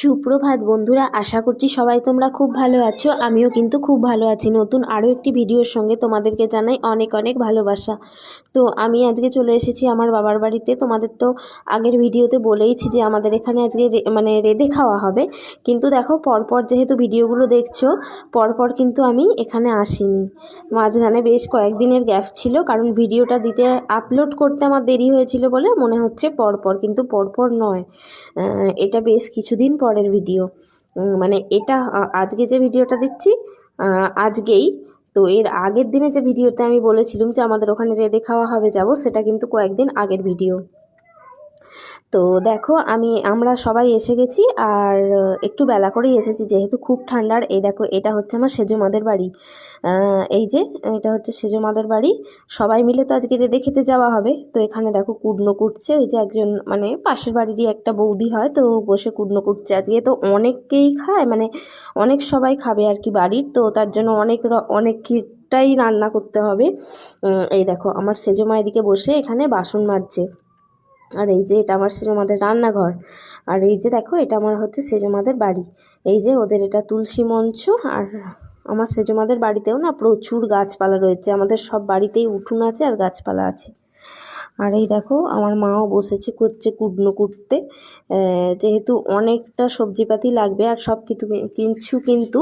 সুপ্রভাত বন্ধুরা, আশা করছি সবাই তোমরা খুব ভালো আছো। আমিও কিন্তু খুব ভালো আছি। নতুন আরও একটি ভিডিওর সঙ্গে তোমাদেরকে জানাই অনেক অনেক ভালোবাসা। তো আমি আজকে চলে এসেছি আমার বাবার বাড়িতে। তোমাদের তো আগের ভিডিওতে বলেইছি যে আমাদের এখানে আজকে মানে রেঁধে খাওয়া হবে। কিন্তু দেখো, পরপর যেহেতু ভিডিওগুলো দেখছ, পরপর কিন্তু আমি এখানে আসিনি। মাঝখানে বেশ কয়েকদিনের গ্যাপ ছিল, কারণ ভিডিওটা দিতে আপলোড করতে আমার দেরি হয়েছিল বলে মনে হচ্ছে পরপর, কিন্তু পরপর নয়। এটা বেশ কিছুদিন পরের ভিডিও। মানে এটা আজকে যে ভিডিওটা দিচ্ছি আজকেই। তো এর আগের দিনে যে ভিডিওতে আমি বলেছিলাম যে আমাদের ওখানে রেদে খাওয়া হবে, যাব, সেটা কিন্তু কয়েকদিন আগের ভিডিও। তো দেখো, আমি, আমরা সবাই এসে গেছি আর একটু বেলা করেই এসেছি যেহেতু খুব ঠান্ডার। এই দেখো, এটা হচ্ছে আমার সেজো মাদের বাড়ি। এই যে, এটা হচ্ছে সেজো মাদের বাড়ি। সবাই মিলে তো আজকে রেঁধে খেতে যাওয়া হবে। তো এখানে দেখো কুটনো কুটছে। ওই যে একজন মানে পাশের বাড়িরই একটা বৌদি হয়, তো বসে কুটনো কুটছে। আজকে তো অনেকেই খায় মানে অনেক সবাই খাবে আর কি বাড়ির। তো তার জন্য অনেক র- অনেকটাই রান্না করতে হবে। এই দেখো, আমার সেজো মা এদিকে বসে এখানে বাসন মাজছে। আর এই যে এটা আমার সেজমাদের রান্নাঘর। আর এই যে দেখো, এটা আমার হচ্ছে সেজমাদের বাড়ি। এই যে ওদের এটা তুলসী মঞ্চ, আর আমার সেজমাদের বাড়িতেও না প্রচুর গাছপালা রয়েছে। আমাদের সব বাড়িতেই উঠোন আছে আর গাছপালা আছে। আর এই দেখো, আমার মাও বসেছে করছে কুটনো কুটতে। যেহেতু অনেকটা সবজিপাতি লাগবে আর সব কিছু কিছু কিন্তু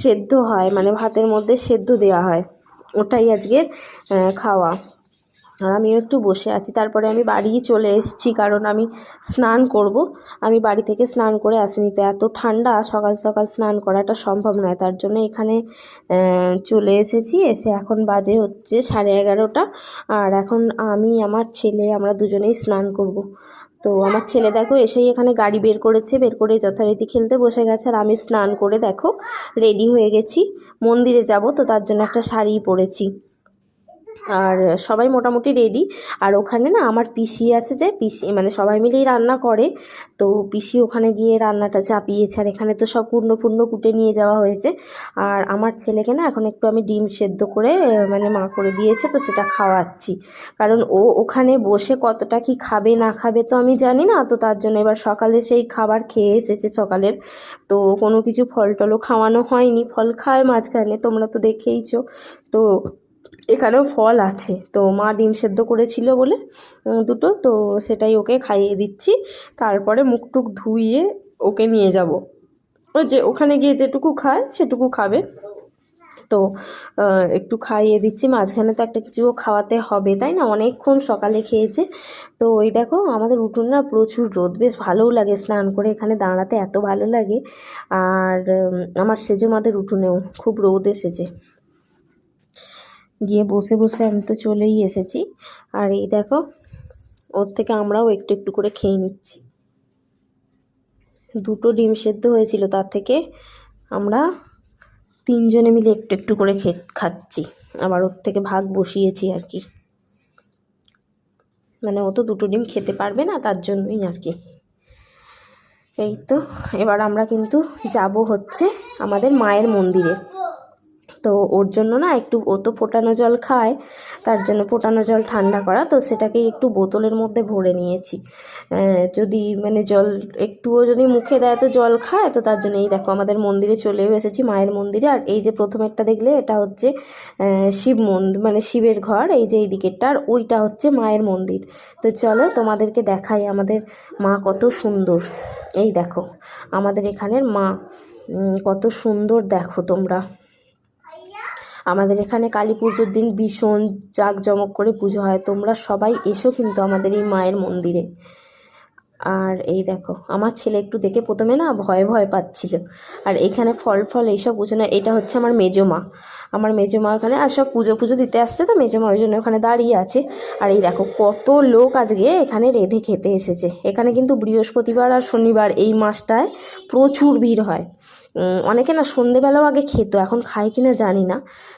সেদ্ধ হয় মানে ভাতের মধ্যে সেদ্ধ দেওয়া হয়। ওটাই আজকের খাওয়া। আর আমিও একটু বসে আছি। তারপরে আমি বাড়ি চলে এসেছি, কারণ আমি স্নান করব। আমি বাড়ি থেকে স্নান করে আসিনি। তো এত ঠান্ডা, সকাল সকাল স্নান করাটা সম্ভব নয়। তার জন্য এখানে চলে এসেছি। এসে এখন বাজে হচ্ছে সাড়ে এগারোটা। আর এখন আমি, আমার ছেলে, আমরা দুজনেই স্নান করব। তো আমার ছেলে দেখো, এসেই এখানে গাড়ি বের করেছে। বের করে যথারীতি খেলতে বসে গেছে। আর আমি স্নান করে দেখো, রেডি হয়ে গেছি। মন্দিরে যাব, তো তার জন্য একটা শাড়ি পরেছি। আর সবাই মোটামুটি রেডি আর ওখানে না আমার পিসি আছে যে, পিসি মানে সবাই মিলেই রান্না করে। তো পিসি ওখানে গিয়ে রান্নাটা চাপিয়েছে। আর এখানে তো সব পূর্ণ পূর্ণ কুটে নিয়ে যাওয়া হয়েছে। আর আমার ছেলেকে না এখন একটু আমি ডিম সেদ্ধ করে মানে মা করে দিয়েছে, তো সেটা খাওয়াচ্ছি। কারণ ও ওখানে বসে কতটা কি খাবে, না খাবে তো আমি জানি না। তো তার জন্য এবার সকালে সেই খাবার খেয়ে এসেছে সকালের। তো কোনো কিছু ফল টলও খাওয়ানো হয়নি। ফল খায় মাঝখানে, তোমরা তো দেখেইছো। তো এখানেও ফল আছে। তো মা ডিম সেদ্ধ করেছিল বলে দুটো, তো সেটাই ওকে খাইয়ে দিচ্ছি। তারপরে মুখ টুক ধুইয়ে ওকে নিয়ে যাব। ওই যে ওখানে গিয়ে যেটুকু খায়, সেটুকু খাবে। তো একটু খাইয়ে দিচ্ছি। মাঝখানে তো একটা কিছু খাওয়াতে হবে, তাই না? অনেকক্ষণ সকালে খেয়েছে। তো ওই দেখো, আমাদের উঠোন না প্রচুর রোদ। বেশ ভালোও লাগে স্নান করে এখানে দাঁড়াতে, এত ভালো লাগে। আর আমার সেজো মাদের উঠোনেও খুব রোদ এসেছে। গিয়ে বসে বসে আমি তো চলেই এসেছি। আর এই দেখো, ওর থেকে আমরাও একটু একটু করে খেয়ে নিচ্ছি। দুটো ডিম সেদ্ধ হয়েছিল, তার থেকে আমরা তিনজনে মিলে একটু একটু করে খে, খাচ্ছি। আবার ওর থেকে ভাগ বসিয়েছি আর কি। মানে ও তো দুটো ডিম খেতে পারবে না, তার জন্যই আর কি। এই তো, এবার আমরা কিন্তু যাব হচ্ছে আমাদের মায়ের মন্দিরে। তো ওর জন্য না একটু ও তো ফোটানো জল খায়, তার জন্য ফোটানো জল ঠান্ডা করা, তো সেটাকেই একটু বোতলের মধ্যে ভরে নিয়েছি। যদি মানে জল একটুও যদি মুখে দেয় তো জল খায়, তো তার জন্য এই দেখো আমাদের মন্দিরে চলেও এসেছি মায়ের মন্দিরে। আর এই যে প্রথম একটা দেখলে এটা হচ্ছে শিব মন্দির মানে শিবের ঘর, এই যে এই দিকেরটা আর ওইটা হচ্ছে মায়ের মন্দির। তো চলো তোমাদেরকে দেখাই আমাদের মা কত সুন্দর। এই দেখো, আমাদের এখানের মা কত সুন্দর দেখো তোমরা। আমাদের এখানে কালী পুজোর দিন ভীষণ জাঁকজমক করে পুজো হয়। তোমরা সবাই এসো কিন্তু আমাদের এই মায়ের মন্দিরে। আর এই দেখো, আমার ছেলে একটু দেখে প্রথমে না ভয় ভয় পাচ্ছিল। আর এখানে ফল ফল এইসব না, এটা হচ্ছে আমার মেজো মা। আমার মেজো মা ওখানে, আর সব পুজো পুজো দিতে আসছে তো, মেজো মা ওই জন্য ওখানে দাঁড়িয়ে আছে। আর এই দেখো, কত লোক আজকে এখানে রেঁধে খেতে এসেছে। এখানে কিন্তু বৃহস্পতিবার আর শনিবার এই মাসটায় প্রচুর ভিড় হয়। অনেকে না সন্ধেবেলাও আগে খেতো, এখন খায় কিনা জানি না।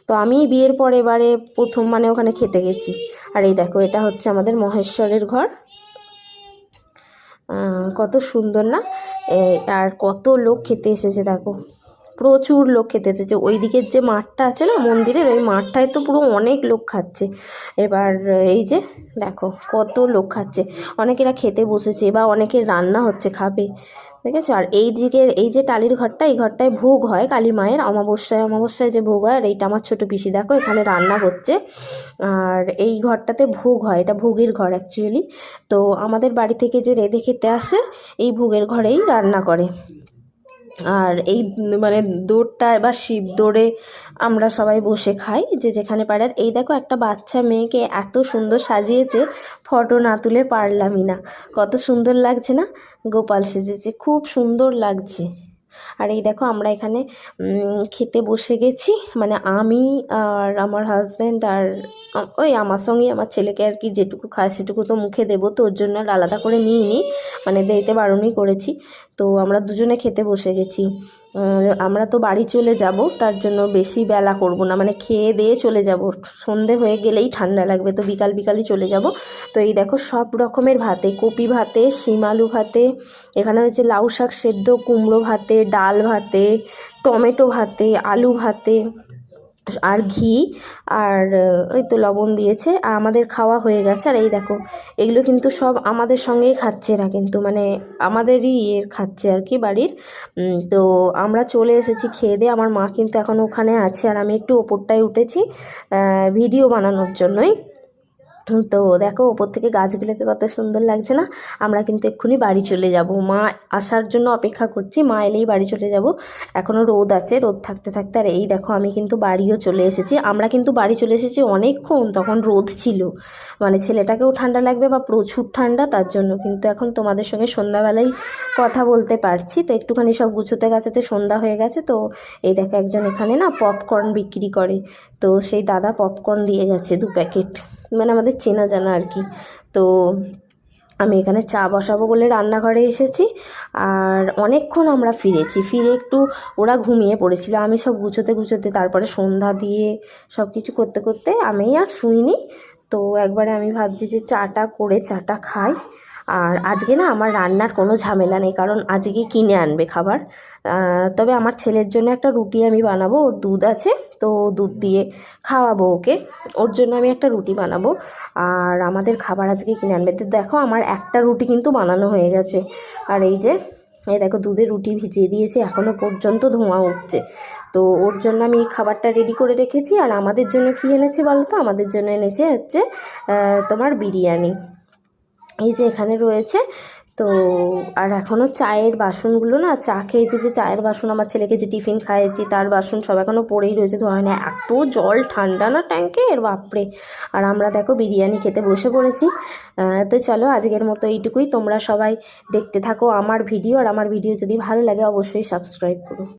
তো আমি বিয়ের পরে এবারে প্রথম মানে ওখানে খেতে গেছি। আর এই দেখো, এটা হচ্ছে আমাদের মহেশ্বরের ঘর। কত সুন্দর না? আর কত লোক খেতে এসেছে, দেখো। প্রচুর লোক খেতে এসেছে। ওই দিকের যে মাঠটা আছে না, মন্দিরের, ওই মাঠটায় তো পুরো অনেক লোক খাচ্ছে। এবার, এই যে, দেখো, কত লোক খাচ্ছে। অনেকেরা খেতে বসেছে, বা অনেকের রান্না হচ্ছে, খাবে। দেখেছ? আর এই দিকের, এই যে টালির ঘরটা, এই ঘরটায় ভোগ হয় কালী মায়ের, অমাবস্যায় অমাবস্যায় যে ভোগ হয়, আর এইটা আমার ছোটো পিসি। দেখো, এখানে রান্না হচ্ছে। আর এই ঘরটাতে ভোগ হয়, এটা ভোগের ঘর অ্যাকচুয়ালি তো আমাদের বাড়ি থেকে যে রেঁধে খেতে আসে, এই ভোগের ঘরেই রান্না করে। আর এই মানে দৌড়টায় বা শিব দৌড়ে আমরা সবাই বসে খাই, যে যেখানে পারে। এই দেখো একটা বাচ্চা মেয়েকে এত সুন্দর সাজিয়েছে, ফটো না তুলে পারলামই না। কত সুন্দর লাগছে না? গোপাল সেজেছে, খুব সুন্দর লাগছে। আর এই দেখো আমরা এখানে খেতে বসে গেছি। মানে আমি আর আমার হাজব্যান্ড আর ওই আমার সঙ্গে আমার ছেলেকে আর কি যেটুকু খায় সেটুকু তো মুখে দেবো, তো ওর জন্য আর আলাদা করে নিইনি। মানে দিতে বারণই করেছি। তো আমরা দুজনে খেতে বসে গেছি। আমরা তো বাড়ি চলে যাব, তার জন্য বেশি বেলা করব না। মানে খেয়ে দিয়ে চলে যাব। সন্ধে হয়ে গেলেই ঠান্ডা লাগবে, তো বিকাল বিকালই চলে যাব। তো এই দেখো সব রকমের ভাতে, কপি ভাতে, শিম আলু ভাতে, এখানে হচ্ছে লাউ শাক সেদ্ধ, কুমড়ো ভাতে, ডাল ভাতে, টমেটো ভাতে, আলু ভাতে আর ঘি আর ওই তো লবণ দিয়েছে। আর আমাদের খাওয়া হয়ে গেছে। আর এই দেখো এগুলো কিন্তু সব আমাদের সঙ্গেই খাচ্ছে এরা কিন্তু। মানে আমাদেরই ইয়ে খাচ্ছে আর কি বাড়ির। তো আমরা চলে এসেছি খেয়ে দিয়ে। আমার মা কিন্তু এখন ওখানে আছে। আর আমি একটু ওপরটায় উঠেছি ভিডিও বানানোর জন্যই। তো দেখো, ওপর থেকে গাছগুলোকে কত সুন্দর লাগছে না? আমরা কিন্তু এক্ষুনি বাড়ি চলে যাব। মা আসার জন্য অপেক্ষা করছি। মা এলেই বাড়ি চলে যাব। এখনও রোদ আছে, রোদ থাকতে থাকতে, আর এই দেখো, আমি কিন্তু বাড়িও চলে এসেছি। আমরা কিন্তু বাড়ি চলে এসেছি অনেকক্ষণ, তখন রোদ ছিল। মানে ছেলেটাকেও ঠান্ডা লাগবে বা প্রচুর ঠান্ডা, তার জন্য কিন্তু এখন তোমাদের সঙ্গে সন্ধ্যাবেলায় কথা বলতে পারছি। তো একটুখানি সব গুছোতে গাছাতে সন্ধ্যা হয়ে গেছে, তো এই দেখো, একজন এখানে না পপকর্ন বিক্রি করে। তো সেই দাদা পপকর্ন দিয়ে গেছে দু প্যাকেট। মানে আমাদের চেনা জানা আর কি। তো আমি এখানে চা বসাবো বলে রান্নাঘরে এসেছি আর অনেকক্ষণ আমরা ফিরেছি। ফিরে একটু ওরা ঘুমিয়ে পড়েছিল। আমি সব গুছোতে গুছোতে তারপরে সন্ধ্যা দিয়ে সব কিছু করতে করতে আমি আর শুইনি। তো একবারে আমি ভাবছি যে চাটা করে চাটা খাই। আর আজকে না আমার রান্নার কোনো ঝামেলা নেই, কারণ আজকে কিনে আনবে খাবার। তবে আমার ছেলের জন্য একটা রুটি আমি বানাবো, ওর দুধ আছে, তো দুধ দিয়ে খাওয়াবো ওকে। ওর জন্য আমি একটা রুটি বানাবো। আর আমাদের খাবার আজকে কিনে আনবে। তো দেখো আমার একটা রুটি কিন্তু বানানো হয়ে গেছে। আর এই যে, এই দেখো দুধে রুটি ভিজিয়ে দিয়েছি এখনও পর্যন্ত ধোঁয়া উঠছে। তো ওর জন্য আমি খাবারটা রেডি করে রেখেছি। আর আমাদের জন্য কী এনেছে বলো তো? আমাদের জন্য এনেছে হচ্ছে তোমার বিরিয়ানি। এই যে এখানে রয়েছে, তো আর এখনও চায়ের বাসনগুলো না, চা খেয়েছি যে চায়ের বাসন আমার ছেলেকে যে টিফিন খাইয়েছি, তার বাসন সব এখনও পড়েই রয়েছে। ধোয়া হয় না এত জল, ঠান্ডা না ট্যাঙ্কের বাপরে। আর আমরা দেখো বিরিয়ানি খেতে বসে পড়েছি। তো চলো আজকের মতো এইটুকুই। তোমরা সবাই দেখতে থাকো আমার ভিডিও। আর আমার ভিডিও যদি ভালো লাগে, অবশ্যই সাবস্ক্রাইব করো।